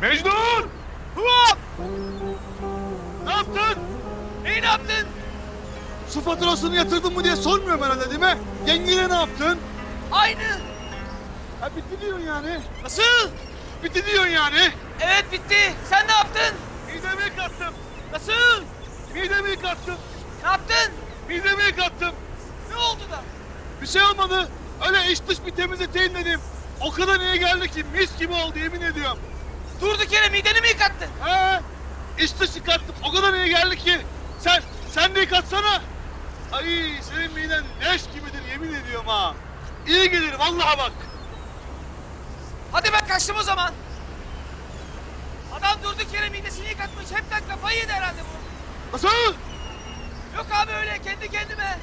Mecnun! Hop! Ne yaptın? Neyi ne yaptın? Su faturasını yatırdın mı diye sormuyorum herhalde değil mi? Yengene ne yaptın? Aynı. Ha bitti diyorsun yani. Nasıl? Bitti diyorsun yani. Evet bitti. Sen ne yaptın? Midemi yıkattım. Nasıl? Midemi yıkattım. Ne yaptın? Midemi yıkattım. Ne oldu da? Bir şey olmadı. Öyle iç dış bir temizleteyim dedim. O kadar iyi geldi ki mis gibi oldu yemin ediyorum. Durduk yere mideni mi yıkattın? He? İç dış yıkattım. O kadar iyi geldi ki. Sen, sen de yıkatsana. Ay senin miden leş gibidir yemin ediyorum ha. İyi gelir vallahi bak. Hadi ben kaçtım o zaman. Adam durduk yere midesini yıkatmış. Hepten kafayı yedi herhalde bu. Nasıl? Yok abi öyle kendi kendime.